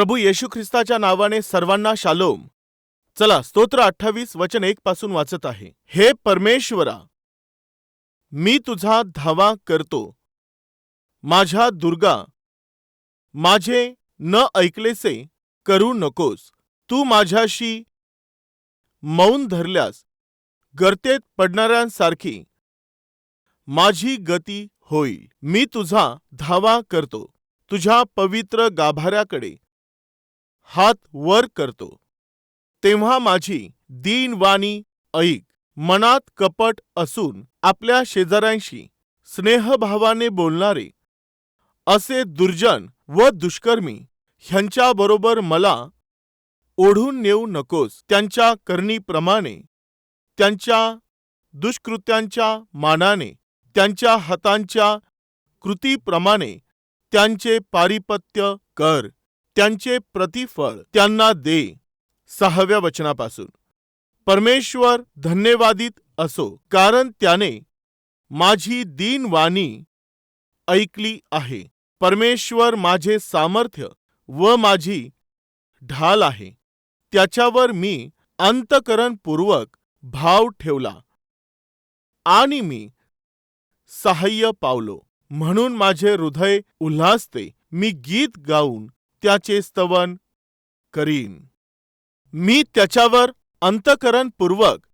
प्रभू येशू ख्रिस्ताच्या नावाने सर्वांना शालोम. चला स्तोत्र अठ्ठावीस वचन एक पासून वाचत आहे. हे परमेश्वरा मी तुझा धावा करतो. माझ्या दुर्गा माझे न ऐकलेसे करू नकोस. तू माझ्याशी मौन धरल्यास गर्तेत पडणाऱ्यांसारखी माझी गती होईल. मी तुझा धावा करतो. तुझ्या पवित्र गाभाऱ्याकडे हात वर करतो. तेव्हा माझी दीनवाणी ऐक. मनात कपट असून आपल्या शेजाऱ्यांशी स्नेहभावाने बोलणारे असे दुर्जन व दुष्कर्मी ह्यांच्याबरोबर मला ओढून नेऊ नकोस. त्यांच्या करणीप्रमाणे त्यांच्या दुष्कृत्यांच्या मानाने त्यांच्या हातांच्या कृतीप्रमाणे त्यांचे पारिपत्य कर. त्यांचे प्रतिफळ त्यांना दे. सहाव्या वचनापासून. परमेश्वर धन्यवादित असो कारण त्याने माझी दीनवाणी ऐकली आहे. परमेश्वर माझे सामर्थ्य व माझी ढाल आहे. त्याच्यावर मी अंतकरणपूर्वक भाव ठेवला आणि मी सहाय्य पावलो. म्हणून माझे हृदय उल्हासते. मी गीत गाऊन त्याचे स्तवन करीन. मी त्याच्यावर अंतकरणपूर्वक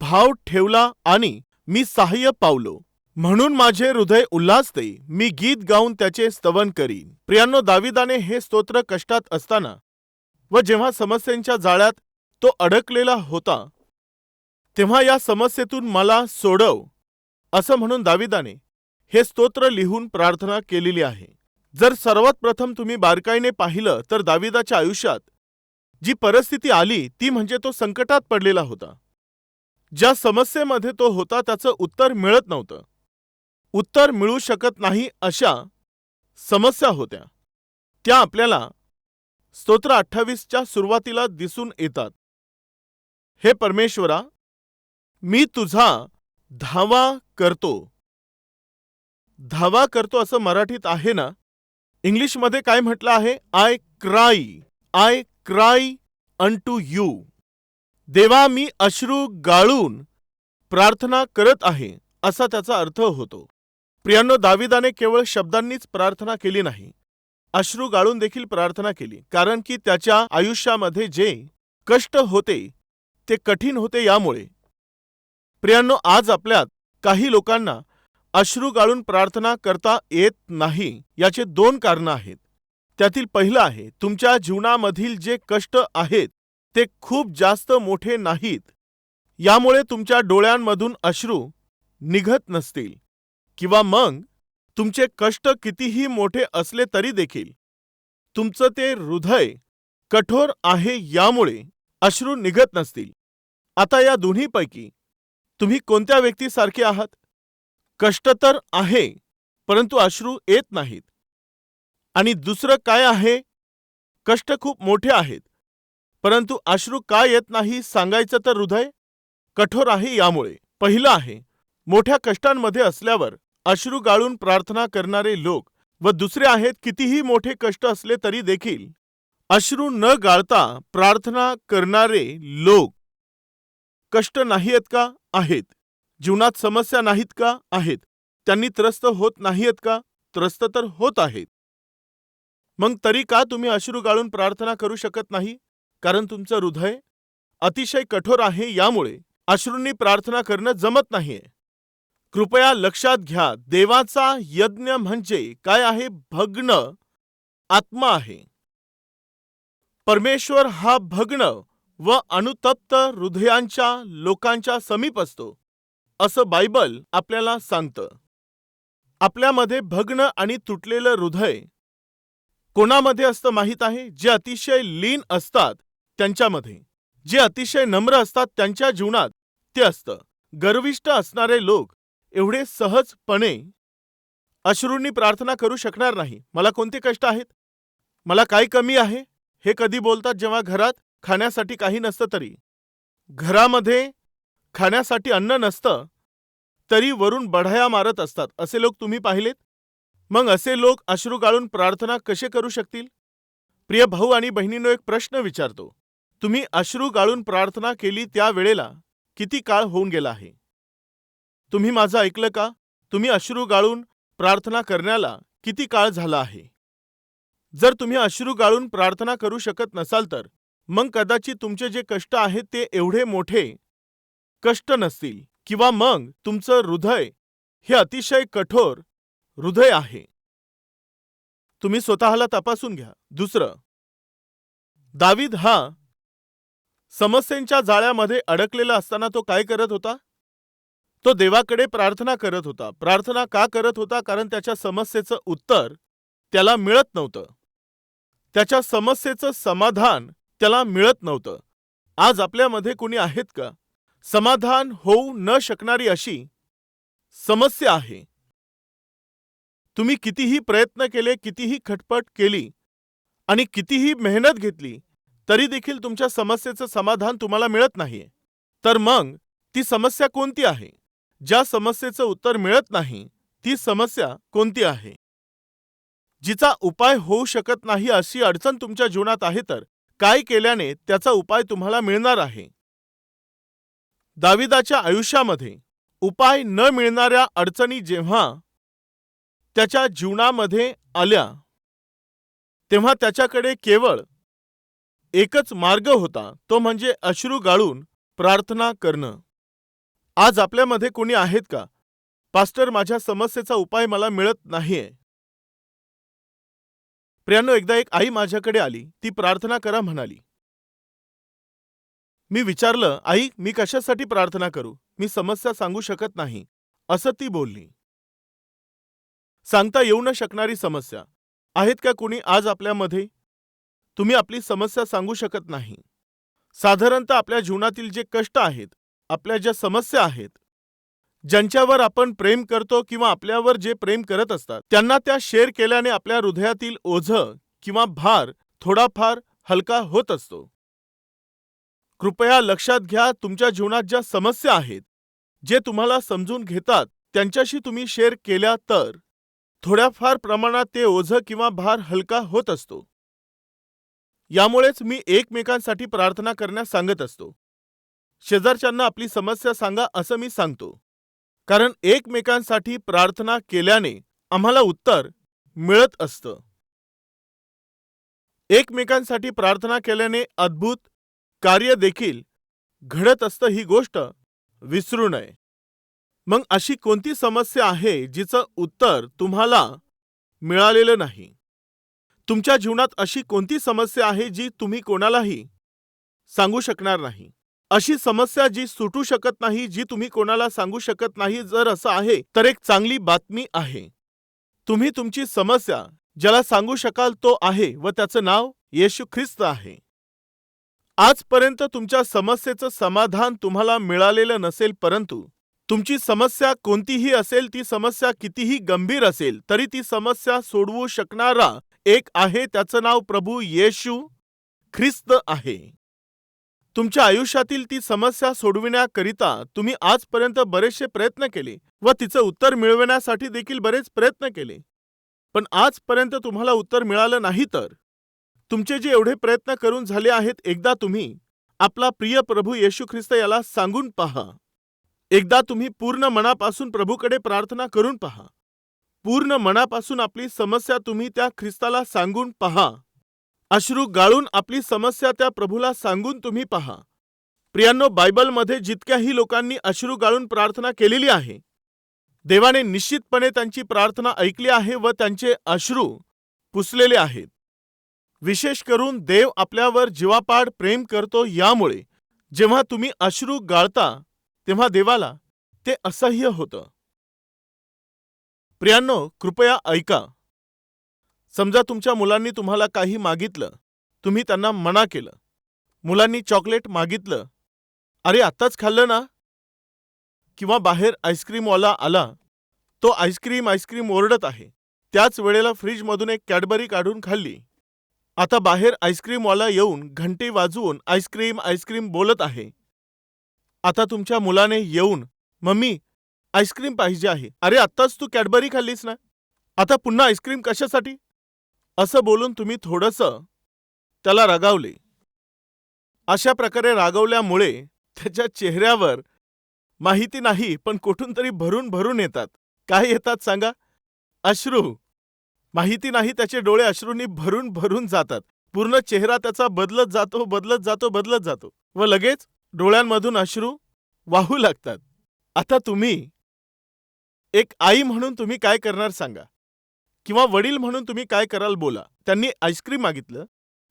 भाव ठेवला आणि मी सहाय्य पावलो. म्हणून माझे हृदय उल्हासते मी गीत गाऊन त्याचे स्तवन करीन. प्रियांनो दाविदाने हे स्तोत्र कष्टात असताना व जेव्हा समस्यांच्या जाळ्यात तो अडकलेला होता तेव्हा या समस्येतून मला सोडव असं म्हणून दाविदाने हे स्तोत्र लिहून प्रार्थना केलेली आहे. जर सर्वात प्रथम तुम्ही बारकाईने पाहिलं तर दाविदाच्या आयुष्यात जी परिस्थिती आली ती म्हणजे तो संकटात पडलेला होता. ज्या समस्येमध्ये तो होता त्याचं उत्तर मिळत नव्हतं. उत्तर मिळू शकत नाही अशा समस्या होत्या. त्या आपल्याला स्तोत्र अठ्ठावीसच्या सुरुवातीला दिसून येतात. हे परमेश्वरा मी तुझा धावा करतो. धावा करतो असं मराठीत आहे ना? इंग्लिशमध्ये काय म्हटलं आहे? I cry I cry unto you देवा मी अश्रू गाळून प्रार्थना करत आहे असा त्याचा अर्थ होतो. प्रियांनो दाविदाने केवळ शब्दांनीच प्रार्थना केली नाही. अश्रू गाळून देखील प्रार्थना केली कारण की त्याच्या आयुष्यामध्ये जे कष्ट होते ते कठीण होते यामुळे. प्रियांनो आज आपल्यात काही लोकांना अश्रू गाळून प्रार्थना करता येत नाही याचे दोन कारणं आहेत. त्यातील पहिलं आहे तुमच्या जीवनामधील जे कष्ट आहेत ते खूप जास्त मोठे नाहीत. यामुळे तुमच्या डोळ्यांमधून अश्रू निघत नसतील. किंवा मग तुमचे कष्ट कितीही मोठे असले तरी देखील. तुमचं ते हृदय कठोर आहे यामुळे अश्रू निघत नसतील. आता या दोन्हीपैकी तुम्ही कोणत्या व्यक्तीसारखे आहात? कष्ट तर आहे परंतु अश्रू येत नाहीत. आणि दुसरं काय आहे? कष्ट खूप मोठे आहेत परंतु अश्रू का येत नाही सांगायचं तर हृदय? कठोर आहे यामुळे. पहिलं आहे मोठ्या कष्टांमध्ये असल्यावर अश्रू गाळून प्रार्थना करणारे लोक व दुसरे आहेत कितीही मोठे कष्ट असले तरी देखील. अश्रू न गाळता प्रार्थना करणारे लोक कष्ट नाही आहेत का? आहेत. जीवनात समस्या नाहीत का? आहेत. त्यांनी त्रस्त होत नाहीयेत का? त्रस्त तर होत आहेत. मग तरी का तुम्ही अश्रू गाळून प्रार्थना करू शकत नाही? कारण तुमचं हृदय अतिशय कठोर आहे यामुळे अश्रूंनी प्रार्थना करणं जमत नाहीये. कृपया लक्षात घ्या देवाचा यज्ञ म्हणजे काय आहे? भग्न आत्मा आहे. परमेश्वर हा भग्न व अनुतप्त हृदयांच्या लोकांच्या समीप असतो. असं बायबल आपल्याला सांगतं. आपल्यामध्ये भग्न आणि तुटलेलं हृदय कोणामध्ये असतं माहीत आहे? जे अतिशय लीन असतात त्यांच्यामध्ये. जे अतिशय नम्र असतात त्यांच्या जीवनात ते असतं. गर्विष्ट असणारे लोक एवढे सहजपणे अश्रूंनी प्रार्थना करू शकणार नाही. मला कोणते कष्ट आहेत? मला काय कमी आहे? हे कधी बोलतात जेव्हा घरात खाण्यासाठी काही नसतं तरी? घरामध्ये खाण्यासाठी अन्न नसतं तरी वरून बढाया मारत असतात. असे लोक तुम्ही पाहिलेत? मग असे लोक अश्रू गाळून प्रार्थना कसे करू शकतील? प्रिय भाऊ आणि बहिणींनो एक प्रश्न विचारतो. तुम्ही अश्रू गाळून प्रार्थना केली त्या वेळेला किती काळ होऊन गेला आहे? तुम्ही माझं ऐकलं का? तुम्ही अश्रू गाळून प्रार्थना करण्याला किती काळ झाला आहे? जर तुम्ही अश्रू गाळून प्रार्थना करू शकत नसाल तर मग कदाचित तुमचे जे कष्ट आहेत ते एवढे मोठे कष्ट नसतील किंवा मग तुमचं हृदय हे अतिशय कठोर हृदय आहे. तुम्ही स्वतःला तपासून घ्या. दुसरं दावीद हा समस्यांच्या जाळ्यामध्ये अडकलेला असताना तो काय करत होता? तो देवाकडे प्रार्थना करत होता. प्रार्थना का करत होता? कारण त्याच्या समस्येचं उत्तर त्याला मिळत नव्हतं. त्याच्या समस्येचं समाधान त्याला मिळत नव्हतं. आज आपल्यामध्ये कुणी आहेत का? समाधान होऊ न शकणारी अशी समस्या आहे. तुम्ही कितीही प्रयत्न केले कितीही खटपट केली आणि कितीही मेहनत घेतली तरी देखील तुमच्या समस्येचं समाधान तुम्हाला मिळत नाहीये. तर मग ती समस्या कोणती आहे? ज्या समस्येचं उत्तर मिळत नाही ती समस्या कोणती आहे? जिचा उपाय होऊ शकत नाही अशी अडचण तुमच्या जीवनात आहे तर काय केल्याने त्याचा उपाय तुम्हाला मिळणार आहे? दाविदाच्या आयुष्यामध्ये उपाय न मिळणाऱ्या अडचणी जेव्हा त्याच्या जीवनामध्ये आल्या तेव्हा त्याच्याकडे केवळ एकच मार्ग होता तो म्हणजे अश्रू गाळून प्रार्थना करणं. आज आपल्यामध्ये कोणी आहेत का? पास्टर माझ्या समस्येचा उपाय मला मिळत नाहीये. प्रियानो एकदा एक आई माझ्याकडे आली ती प्रार्थना करा म्हणाली. मी विचारलं आई मी कशासाठी प्रार्थना करू? मी समस्या सांगू शकत नाही. असं ती बोलली. सांगता येऊ न शकणारी समस्या. आहेत का कुणी आज आपल्यामध्ये? तुम्ही आपली समस्या सांगू शकत नाही. साधारणतः आपल्या जीवनातील जे कष्ट आहेत आपल्या ज्या समस्या आहेत ज्यांच्यावर आपण प्रेम करतो किंवा आपल्यावर जे प्रेम करत असतात त्यांना त्या शेअर केल्याने आपल्या हृदयातील ओझं किंवा भार थोडाफार हलका होत असतो. कृपया लक्षात घ्या तुमच्या जीवनात ज्या समस्या आहेत जे तुम्हाला समजून घेतात त्यांच्याशी तुम्ही शेअर केल्या तर. थोड्याफार प्रमाणात ते ओझं किंवा भार हलका होत असतो. यामुळेच मी एकमेकांसाठी प्रार्थना करण्यास सांगत असतो. शेजारच्यांना आपली समस्या सांगा असं मी सांगतो. कारण एकमेकांसाठी प्रार्थना केल्याने आम्हाला उत्तर मिळत असतं. एकमेकांसाठी प्रार्थना केल्याने अद्भुत कार्य देखील घडत असतं ही गोष्ट विसरू नये. मग अशी कोणती समस्या आहे जिचं उत्तर तुम्हाला मिळालेलं नाही? तुमच्या जीवनात अशी कोणती समस्या आहे जी तुम्ही कोणालाही सांगू शकणार नाही? अशी समस्या जी सुटू शकत नाही जी तुम्ही कोणाला सांगू शकत नाही जर असं आहे तर एक चांगली बातमी आहे. तुम्ही तुमची समस्या ज्याला सांगू शकाल तो आहे व त्याचं नाव येशू ख्रिस्त आहे. आजपर्यंत तुमच्या समस्येचं समाधान तुम्हाला मिळालेलं नसेल परंतु तुमची समस्या कोणतीही असेल ती समस्या कितीही गंभीर असेल तरी ती समस्या सोडवू शकणारा एक आहे त्याचं नाव प्रभू येशू ख्रिस्त आहे. तुमच्या आयुष्यातील ती समस्या सोडविण्याकरिता तुम्ही आजपर्यंत बरेचसे प्रयत्न केले व तिचं उत्तर मिळवण्यासाठी देखील बरेच प्रयत्न केले. पण आजपर्यंत तुम्हाला उत्तर मिळालं नाही तर? तुमचे जे एवढे प्रयत्न करून झाले आहेत एकदा तुम्ही आपला प्रिय प्रभू येशू ख्रिस्त याला सांगून पहा. एकदा तुम्ही पूर्ण मनापासून प्रभूकडे प्रार्थना करून पहा. पूर्ण मनापासून आपली समस्या तुम्ही त्या ख्रिस्ताला सांगून पहा. अश्रू गाळून आपली समस्या त्या प्रभूला सांगून तुम्ही पहा. प्रियांनो बायबलमध्ये जितक्याही लोकांनी अश्रू गाळून प्रार्थना केलेली आहे देवाने निश्चितपणे त्यांची प्रार्थना ऐकली आहे व त्यांचे अश्रू पुसलेले आहेत. विशेष करून देव आपल्यावर जीवापाड प्रेम करतो यामुळे. जेव्हा तुम्ही अश्रू गाळता तेव्हा देवाला ते असह्य होतं. प्रियांनो कृपया ऐका. समजा तुमच्या मुलांनी तुम्हाला काही मागितलं तुम्ही त्यांना मना केलं. मुलांनी चॉकलेट मागितलं. अरे आत्ताच खाल्लं ना? किंवा बाहेर आईस्क्रीमवाला आला तो आईस्क्रीम आईस्क्रीम ओरडत आहे. त्याच वेळेला फ्रीजमधून एक कॅडबरी काढून खाल्ली. आता बाहेर आईस्क्रीमवाला येऊन घंटी वाजवून आईस्क्रीम आईस्क्रीम बोलत आहे. आता तुमच्या मुलाने येऊन मम्मी आईस्क्रीम पाहिजे आहे. अरे आत्ताच तू कॅडबरी खाल्लीस ना? आता पुन्हा आईस्क्रीम कशासाठी? असं बोलून तुम्ही थोडंसं त्याला रागावले. अशा प्रकारे रागवल्यामुळे त्याच्या चेहऱ्यावर माहिती नाही पण कुठून तरी भरून भरून येतात. काय येतात सांगा? अश्रू माहिती नाही त्याचे डोळे अश्रूंनी भरून भरून जातात. पूर्ण चेहरा त्याचा बदलत जातो बदलत जातो बदलत जातो. व लगेच डोळ्यांमधून अश्रू वाहू लागतात. आता तुम्ही एक आई म्हणून तुम्ही काय करणार सांगा? किंवा वडील म्हणून तुम्ही काय कराल बोला. त्यांनी आईस्क्रीम मागितलं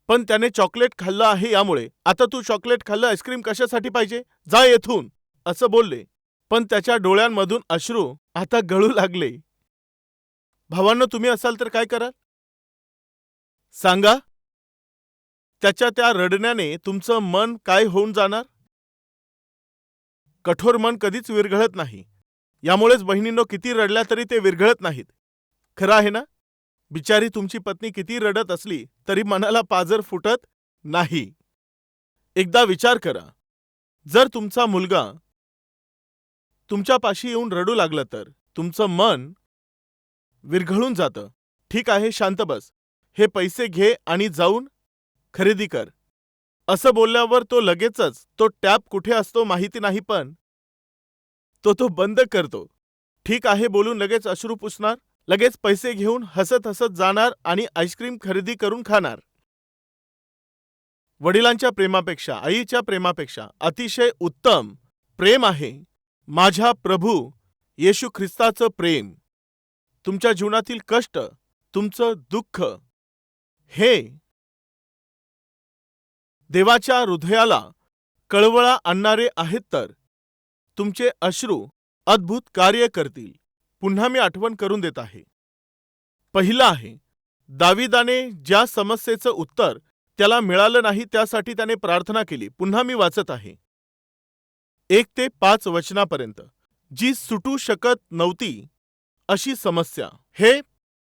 पण त्याने चॉकलेट खाल्लं आहे यामुळे. आता तू चॉकलेट खाल्लं आईस्क्रीम कशासाठी पाहिजे? जा येथून असं बोलले. पण त्याच्या डोळ्यांमधून अश्रू आता गळू लागले. भावांनो तुम्ही असाल तर काय कराल? सांगा. त्याच्या त्या रडण्याने तुमचं मन काय होऊन जाणार? कठोर मन कधीच विरघळत नाही. यामुळेच बहिणींनो किती रडल्या तरी ते विरघळत नाहीत. खरं आहे ना? बिचारी तुमची पत्नी किती रडत असली तरी मनाला पाजर फुटत नाही. एकदा विचार करा. जर तुमचा मुलगा तुमच्यापाशी येऊन रडू लागलं तर तुमचं मन विरघळून जातं. ठीक आहे शांत बस. हे पैसे घे आणि जाऊन खरेदी कर. असं बोलल्यावर तो लगेचच तो टॅप कुठे असतो माहिती नाही पण तो तो बंद करतो. ठीक आहे बोलून लगेच अश्रू पुसणार. लगेच पैसे घेऊन हसत हसत जाणार आणि आईस्क्रीम खरेदी करून खाणार. वडिलांच्या प्रेमापेक्षा आईच्या प्रेमापेक्षा अतिशय उत्तम प्रेम आहे. माझ्या प्रभू येशू ख्रिस्ताचं प्रेम. तुमच्या जीवनातील कष्ट तुमचं दुःख हे देवाच्या हृदयाला कळवळा आणणारे आहेत तर तुमचे अश्रू अद्भुत कार्य करतील. पुन्हा मी आठवण करून देत आहे. पहिलं आहे दाविदाने ज्या समस्येचं उत्तर त्याला मिळालं नाही त्यासाठी त्याने प्रार्थना केली. पुन्हा मी वाचत आहे. एक ते पाच वचनापर्यंत. जी सुटू शकत नव्हती अशी समस्या. हे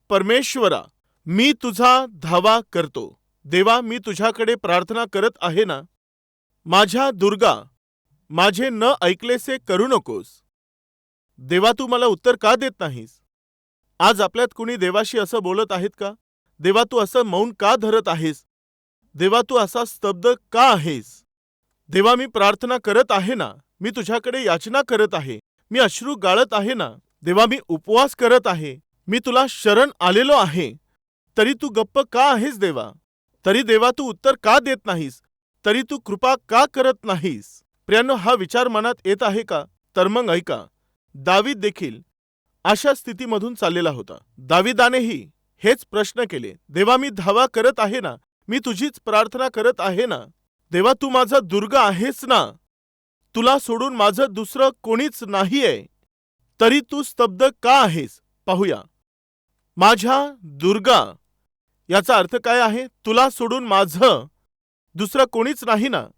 परमेश्वरा मी तुझा धावा करतो. देवा मी तुझ्याकडे प्रार्थना करत आहे ना? माझ्या दुर्गा माझे न ऐकलेसे करू नकोस. देवा तू मला उत्तर का देत नाहीस? आज आपल्यात कुणी देवाशी असं बोलत आहेत का? देवा तू असं मौन का धरत आहेस? देवा तू असा स्तब्ध का आहेस? देवा मी प्रार्थना करत आहे ना? मी तुझ्याकडे याचना करत आहे. मी अश्रू गाळत आहे ना? देवा मी उपवास करत आहे. मी तुला शरण आलेलो आहे. तरी तू गप्प का आहेस देवा? तरी देवा तू उत्तर का देत नाहीस? तरी तू कृपा का करत नाहीस? प्रियानो हा विचार मनात येत आहे का? तर मग ऐका. दावीद देखील अशा स्थितीमधून चाललेला होता. दाविदानेही हेच प्रश्न केले. देवा मी धावा करत आहे ना? मी तुझीच प्रार्थना करत आहे ना? देवा तू माझा दुर्ग आहेस ना? तुला सोडून माझं दुसरं कोणीच नाहीये. तरी तू स्तब्ध का आहेस? पाहूया. माझ्या दुर्गा याचा अर्थ काय आहे? तुला सोडून माझं दुसरं कोणीच नाही ना?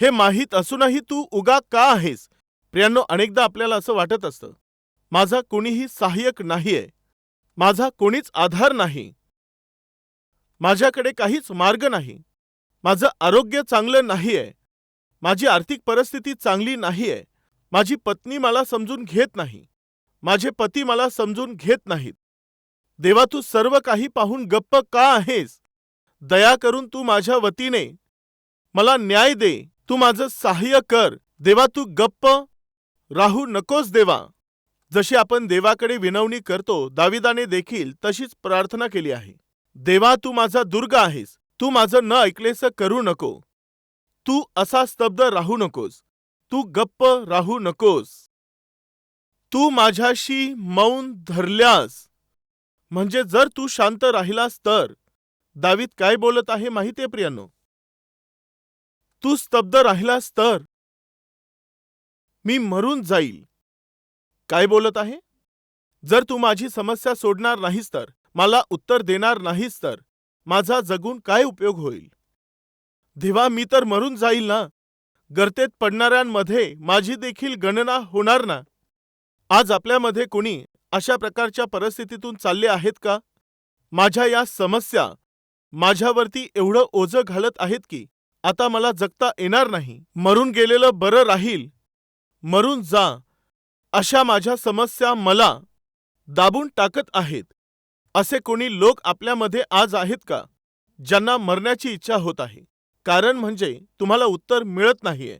हे माहीत असूनही तू उगा का आहेस? प्रियांनो अनेकदा आपल्याला असं वाटत असतं. माझा कोणीही सहाय्यक नाहीये. माझा कोणीच आधार नाही. माझ्याकडे काहीच मार्ग नाही. माझं आरोग्य चांगलं नाहीये. माझी आर्थिक परिस्थिती चांगली नाहीये. माझी पत्नी मला समजून घेत नाही. माझे पती मला समजून घेत नाहीत. देवा तू सर्व काही पाहून गप्प का आहेस? दया करून तू माझ्या वतीने मला न्याय दे. तू माझं सहाय्य कर. देवा तू गप्प राहू नकोस देवा. जशी आपण देवाकडे विनवणी करतो दाविदाने देखील तशीच प्रार्थना केली आहे. देवा तू माझा दुर्ग आहेस. तू माझं न ऐकलेस करू नको. तू असा स्तब्ध राहू नकोस. तू गप्प राहू नकोस. तू माझ्याशी मौन धरल्यास. म्हणजे जर तू शांत राहिलास तर. दावीत काय बोलत आहे माहितीये प्रियानो? तू स्तब्ध राहिलास तर. मी मरून जाईल. काय बोलत आहे? जर तू माझी समस्या सोडणार नाहीस तर. मला उत्तर देणार नाहीस तर. माझा जगून काय उपयोग होईल? देवा मी तर मरून जाईल ना? गर्तेत पडणाऱ्यांमध्ये माझी देखील गणना होणार ना? आज आपल्यामध्ये कुणी अशा प्रकारच्या परिस्थितीतून चालले आहेत का? माझ्या या समस्या माझ्यावरती एवढं ओझं घालत आहेत की आता मला जगता येणार नाही. मरून गेलेलं बरं राहील. मरून जा. अशा माझ्या समस्या मला दाबून टाकत आहेत. असे कोणी लोक आपल्यामध्ये आज आहेत का? ज्यांना मरण्याची इच्छा होत आहे. कारण म्हणजे तुम्हाला उत्तर मिळत नाहीये.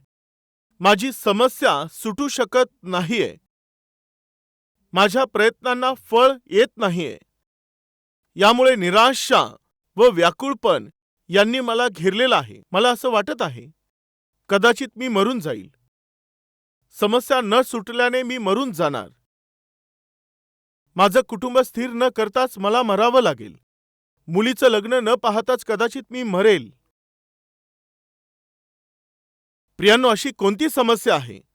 माझी समस्या सुटू शकत नाहीये. माझ्या प्रयत्नांना फळ येत नाहीये. यामुळे निराशा व व्याकुळपण यांनी मला घेरलेलं आहे. मला असं वाटत आहे कदाचित मी मरून जाईल. समस्या न सुटल्याने मी मरून जाणार. माझं कुटुंब स्थिर न करताच मला मरावं लागेल. मुलीचं लग्न न पाहताच कदाचित मी मरेल. प्रियांनो अशी कोणती समस्या आहे?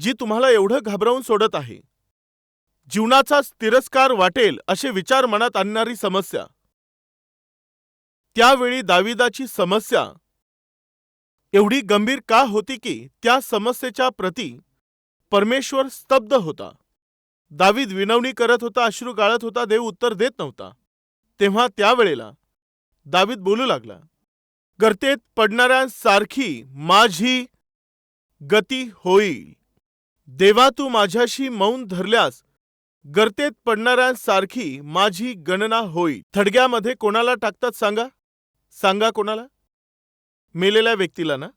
जी तुम्हाला एवढं घाबरवून सोडत आहे. जीवनाचाच तिरस्कार वाटेल असे विचार मनात आणणारी समस्या. त्यावेळी दाविदाची समस्या. एवढी गंभीर का होती की त्या समस्येच्या प्रती परमेश्वर स्तब्ध होता. दावीद विनवणी करत होता अश्रू गाळत होता देव उत्तर देत नव्हता. तेव्हा त्यावेळेला दावीद बोलू लागला गर्तेत पडणाऱ्यांसारखी माझी गती होईल. देवा तू माझ्याशी मौन धरल्यास गर्तेत पडणाऱ्यांसारखी माझी गणना होई. थडग्यामध्ये कोणाला टाकतात सांगा? सांगा कोणाला? मेलेल्या व्यक्तीला ना?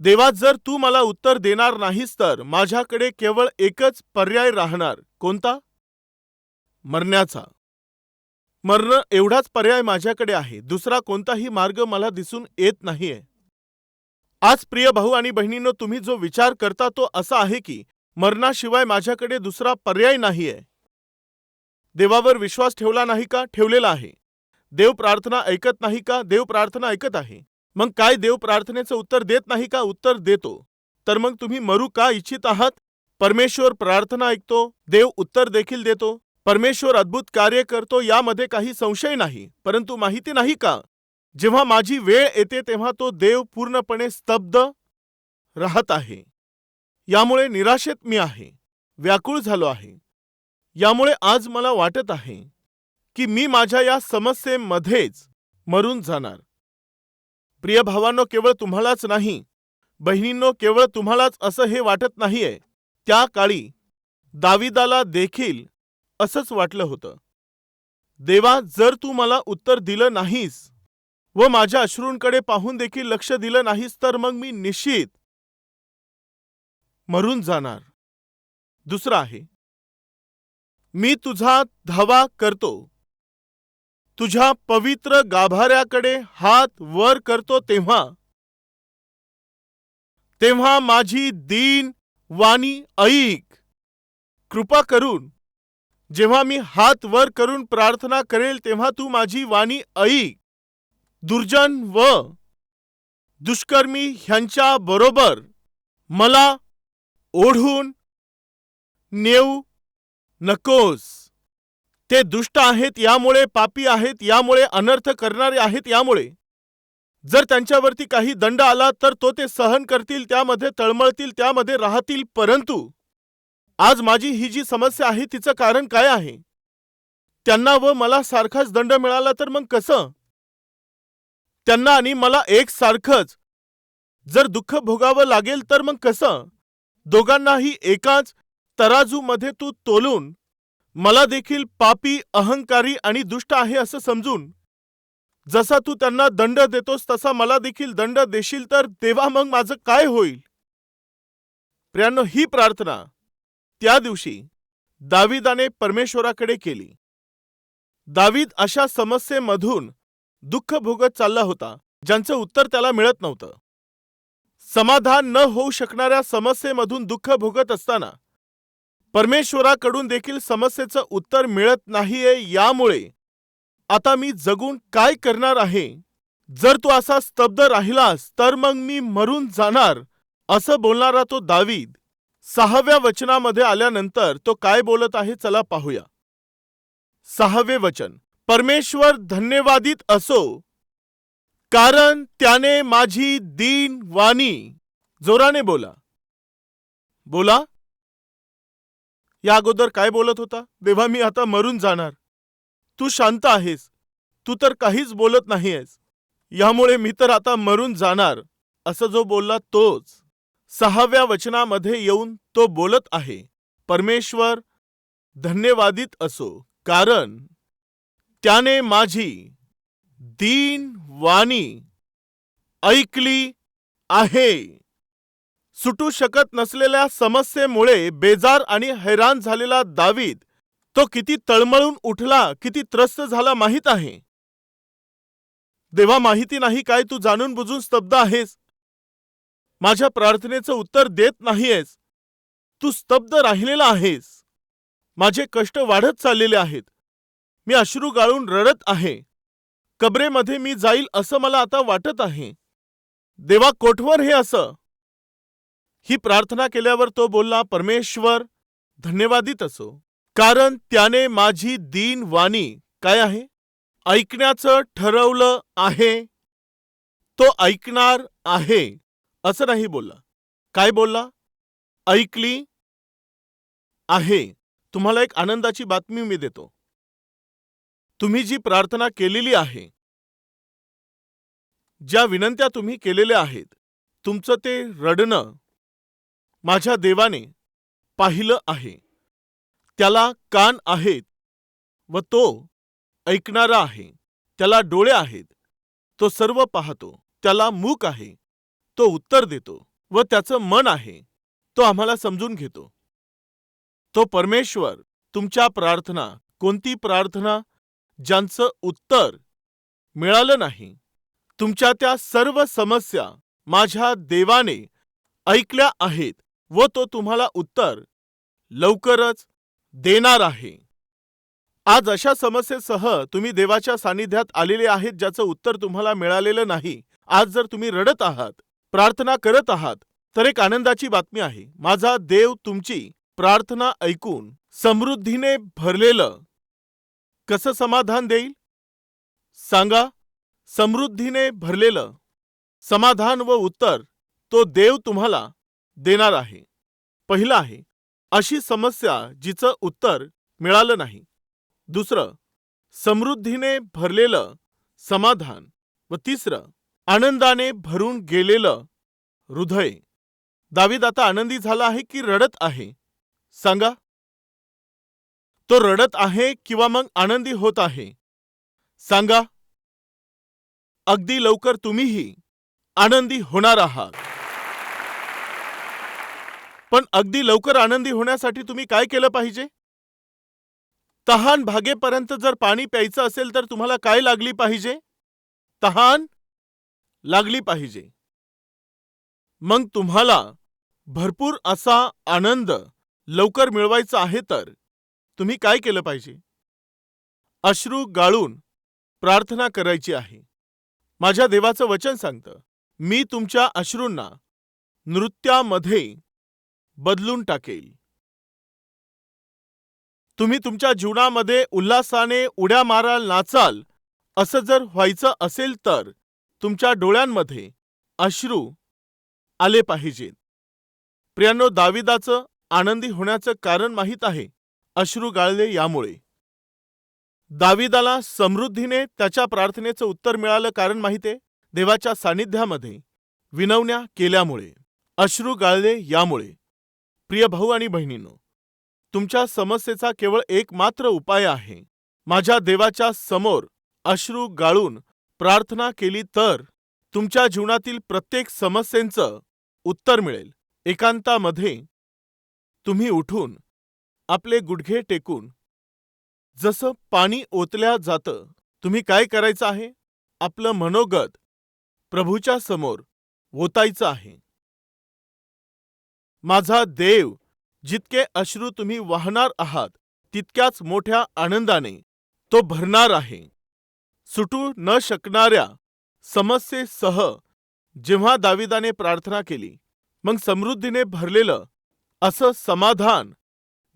देवा जर तू मला उत्तर देणार नाहीस तर माझ्याकडे केवळ एकच पर्याय राहणार. कोणता? मरण्याचा. मरणं एवढाच पर्याय माझ्याकडे आहे. दुसरा कोणताही मार्ग मला दिसून येत नाहीये. आज प्रिय भाऊ आणि बहिणींनो तुम्ही जो विचार करता तो असा आहे की मरणाशिवाय माझ्याकडे दुसरा पर्याय नाहीये. देवावर विश्वास ठेवला नाही का? ठेवलेला आहे. देव प्रार्थना ऐकत नाही का? देव प्रार्थना ऐकत आहे. मग काय देव प्रार्थनेचं उत्तर देत नाही का? उत्तर देतो. तर मग तुम्ही मरू का इच्छित आहात? परमेश्वर प्रार्थना ऐकतो देव उत्तर देखील देतो. परमेश्वर अद्भुत कार्य करतो यामध्ये काही संशय नाही. परंतु माहिती नाही का? जेव्हा माझी वेळ येते तेव्हा तो देव पूर्णपणे स्तब्ध राहत आहे. यामुळे निराशेत मी आहे व्याकुळ झालो आहे. यामुळे आज मला वाटत आहे की मी माझ्या या समस्येमध्येच मरून जाणार. प्रिय भावांनो केवळ तुम्हालाच नाही बहिणींनो केवळ तुम्हालाच असं हे वाटत नाहीये. त्या काळी दाविदाला देखील असंच वाटलं होतं. देवा जर तू मला उत्तर दिलं नाहीस व माझ्या अश्रूंकडे पाहून देखील लक्ष दिलं नाहीस तर मग मी निश्चित मरून जाणार. दुसरं आहे मी तुझा धावा करतो. तुझ्या पवित्र गाभाऱ्याकडे हात वर करतो तेव्हा. तेव्हा माझी दीन वाणी ऐक. कृपा करून जेव्हा मी हात वर करून प्रार्थना करेल तेव्हा तू माझी वाणी ऐक. दुर्जन व दुष्कर्मी ह्यांच्या बरोबर मला ओढून नेऊ नकोस. ते दुष्ट आहेत यामुळे पापी आहेत यामुळे अनर्थ करणारे आहेत यामुळे. जर त्यांच्यावरती काही दंड आला तर तो ते सहन करतील त्यामध्ये तळमळतील त्यामध्ये राहतील. परंतु आज माझी ही जी समस्या आहे तिचं कारण काय आहे? त्यांना व मला सारखाच दंड मिळाला तर मग कसं? त्यांना आणि मला एक सारखंच जर दुःख भोगावं लागेल तर मग कसं? दोघांनाही एकाच तराजूमध्ये तू तोलून मला देखील पापी अहंकारी आणि दुष्ट आहे असं समजून जसा तू त्यांना दंड देतोस तसा मला देखील दंड देशील तर तेव्हा मग माझं काय होईल? प्रियांनो ही प्रार्थना त्या दिवशी दाविदाने परमेश्वराकडे केली. दावीद अशा समस्येमधून दुःख भोगत चालला होता ज्यांचं उत्तर त्याला मिळत नव्हतं. समाधान न होऊ शकणाऱ्या समस्येमधून दुःख भोगत असताना परमेश्वराकडून देखील समस्येचं उत्तर मिळत नाहीये यामुळे आता मी जगून काय करणार आहे? जर तू असा स्तब्ध राहिलास तर मग मी मरून जाणार असं बोलणारा तो दावीद सहाव्या वचनामध्ये आल्यानंतर तो काय बोलत आहे चला पाहूया. सहावे वचन परमेश्वर धन्यवादित असो कारण त्याने माझी दीन वाणी. जोराने बोला. बोला. या अगोदर काय बोलत होता? देवा मी आता मरून जाणार. तू शांत आहेस. तू तर काहीच बोलत नाहीयेस. यामुळे मी तर आता मरून जाणार असं जो बोलला तोच. सहाव्या वचनामध्ये येऊन तो बोलत आहे. परमेश्वर धन्यवादित असो. कारण त्याने माझी दीन वाणी ऐकली आहे. सुटू शकत नसलेल्या समस्येमुळे बेजार आणि हैराण झालेला दावीद तो किती तळमळून उठला किती त्रस्त झाला माहीत आहे. देवा माहिती नाही काय तू जाणून बुजून स्तब्ध आहेस? माझ्या प्रार्थनेचं उत्तर देत नाहीयेस. तू स्तब्ध राहिलेला आहेस. माझे कष्ट वाढत चाललेले आहेत. मी अश्रू गाळून रडत आहे. कबरेमध्ये मी जाईल असं मला आता वाटत आहे. देवा कोठवर हे असं? ही प्रार्थना केल्यावर तो बोलला परमेश्वर धन्यवादित असो. कारण त्याने माझी दीन वाणी काय आहे? ऐकण्याचं ठरवलं आहे. तो ऐकणार आहे. असं नाही बोलला. काय बोलला? ऐकली आहे. तुम्हाला एक आनंदाची बातमी मी देतो. तुम्ही जी प्रार्थना केलेली आहे ज्या विनंत्या तुम्ही केलेल्या आहेत तुमचं ते रडणं माझ्या देवाने पाहिलं आहे. त्याला कान आहेत व तो ऐकणारा आहे. त्याला डोळे आहेत. तो सर्व पाहतो. त्याला मूक आहे. तो उत्तर देतो व त्याचं मन आहे. तो आम्हाला समजून घेतो. तो परमेश्वर तुमच्या प्रार्थना कोणती प्रार्थना ज्यांचं उत्तर मिळालं नाही. तुमच्या त्या सर्व समस्या माझ्या देवाने ऐकल्या आहेत व तो तुम्हाला उत्तर लवकरच देणार आहे. आज अशा समस्येसह तुम्ही देवाच्या सानिध्यात आलेले आहेत ज्याचं उत्तर तुम्हाला मिळालेलं नाही. आज जर तुम्ही रडत आहात प्रार्थना करत आहात तर एक आनंदाची बातमी आहे. माझा देव तुमची प्रार्थना ऐकून समृद्धीने भरलेलं कसं समाधान देईल? सांगा. समृद्धीने भरलेलं समाधान व उत्तर तो देव तुम्हाला देणार आहे. पहिलं आहे अशी समस्या जिचं उत्तर मिळालं नाही. दुसरं समृद्धीने भरलेलं समाधान व तिसरं आनंदाने भरून गेलेलं हृदय. दावीद आता आनंदी झाला आहे की रडत आहे? सांगा. तो रडत आहे किंवा मग आनंदी होत आहे. सांगा. अगदी लवकर तुम्हीही आनंदी होणार आहात. पण अगदी लवकर आनंदी होण्यासाठी तुम्ही काय केलं पाहिजे? तहान भागेपर्यंत जर पाणी प्यायचं असेल तर तुम्हाला काय लागली पाहिजे? तहान लागली पाहिजे. मग तुम्हाला भरपूर असा आनंद लवकर मिळवायचा आहे तर. तुम्ही काय केलं पाहिजे? अश्रू गाळून प्रार्थना करायची आहे. माझ्या देवाचं वचन सांगतं मी तुमच्या अश्रूंना नृत्यामध्ये बदलून टाकेल. तुम्ही तुमच्या जीवनामध्ये उल्हासाने उड्या माराल नाचाल असं जर व्हायचं असेल तर तुमच्या डोळ्यांमध्ये अश्रू आले पाहिजेत. प्रियांनो दाविदाचं आनंदी होण्याचं कारण माहीत आहे. अश्रू गाळले यामुळे. दाविदाला समृद्धीने त्याच्या प्रार्थनेचं उत्तर मिळालं कारण माहिती देवाच्या सानिध्यामध्ये विनवण्या केल्यामुळे अश्रू गाळले यामुळे. प्रिय भाऊ आणि बहिणींनो तुमच्या समस्येचा केवळ एक मात्र उपाय आहे. माझ्या देवाच्या समोर अश्रू गाळून प्रार्थना केली तर तुमच्या जीवनातील प्रत्येक समस्येचं उत्तर मिळेल. एकांतामध्ये तुम्ही उठून आपले गुडघे टेकून जसं पाणी ओतल्या जातं तुम्ही काय करायचं आहे? आपलं मनोगत प्रभूच्या समोर ओतायचं आहे. माझा देव जितके अश्रू तुम्ही वाहणार आहात तितक्याच मोठ्या आनंदाने तो भरणार आहे. सुटू न शकणाऱ्या समस्येसह जेव्हा दाविदाने प्रार्थना केली मग समृद्धीने भरलेलं असं समाधान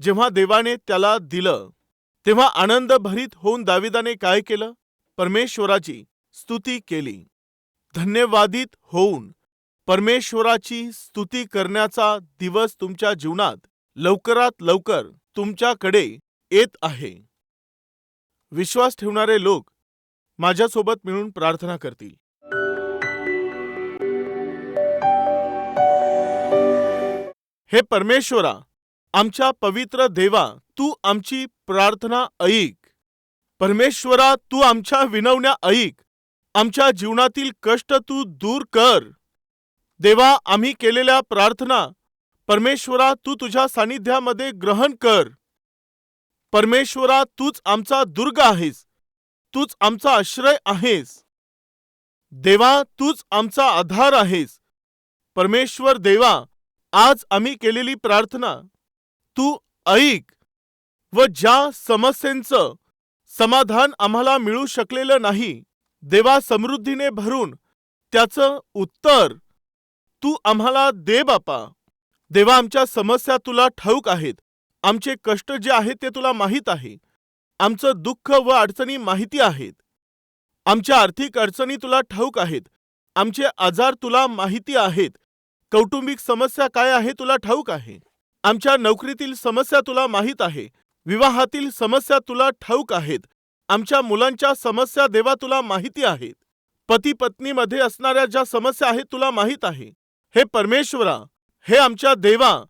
जेव्हा देवाने त्याला दिलं तेव्हा आनंद भरीत होऊन दाविदाने काय केलं? परमेश्वराची स्तुती केली. धन्यवादित होऊन परमेश्वराची स्तुती करण्याचा दिवस तुमच्या जीवनात लवकरात लवकर तुमच्याकडे येत आहे. विश्वास ठेवणारे लोक माझ्यासोबत मिळून प्रार्थना करतील. हे परमेश्वरा आमच्या पवित्र देवा तू आमची प्रार्थना ऐक. परमेश्वरा तू आमच्या विनवण्या ऐक. आमच्या जीवनातील कष्ट तू दूर कर. देवा आम्ही केलेल्या प्रार्थना परमेश्वरा तू तुझ्या सानिध्यामध्ये ग्रहण कर. परमेश्वरा तूच आमचा दुर्ग आहेस. तूच आमचा आश्रय आहेस. देवा तूच आमचा आधार आहेस. परमेश्वर देवा आज आम्ही केलेली प्रार्थना तू ऐक व ज्या समस्येंचं समाधान आम्हाला मिळू शकलेलं नाही देवा समृद्धीने भरून त्याचं उत्तर तू आम्हाला दे बापा. देवा आमच्या समस्या तुला ठाऊक आहेत. आमचे कष्ट जे आहेत ते तुला माहीत आहे. आमचं दुःख व अडचणी माहिती आहेत. आमच्या आर्थिक अडचणी तुला ठाऊक आहेत. आमचे आजार तुला माहिती आहेत. कौटुंबिक समस्या काय आहे तुला ठाऊक आहे. आमच्या नोकरीतील समस्या तुला माहीत आहे. विवाहातील समस्या तुला ठाऊक आहेत. आमच्या मुलांच्या समस्या देवा तुला माहिती आहेत. पती पत्नीमध्ये असणाऱ्या ज्या समस्या आहेत तुला माहीत आहे. हे परमेश्वरा हे आमच्या देवा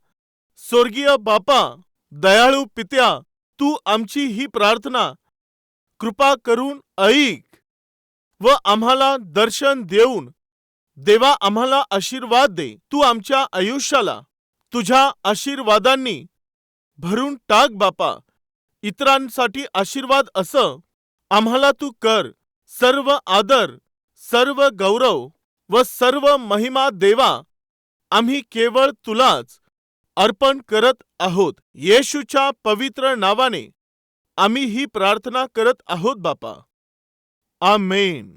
स्वर्गीय बापा दयाळू पित्या तू आमची ही प्रार्थना. कृपा करून ऐक व आम्हाला दर्शन देऊन देवा आम्हाला आशीर्वाद दे. तू आमच्या आयुष्याला तुझ्या आशीर्वादांनी भरून टाक बापा. इतरांसाठी आशीर्वाद असं आम्हाला तू कर. सर्व आदर सर्व गौरव व सर्व महिमा देवा. आम्ही केवळ तुलाच अर्पण करत आहोत. येशूच्या पवित्र नावाने आम्ही ही प्रार्थना करत आहोत बापा. आमेन.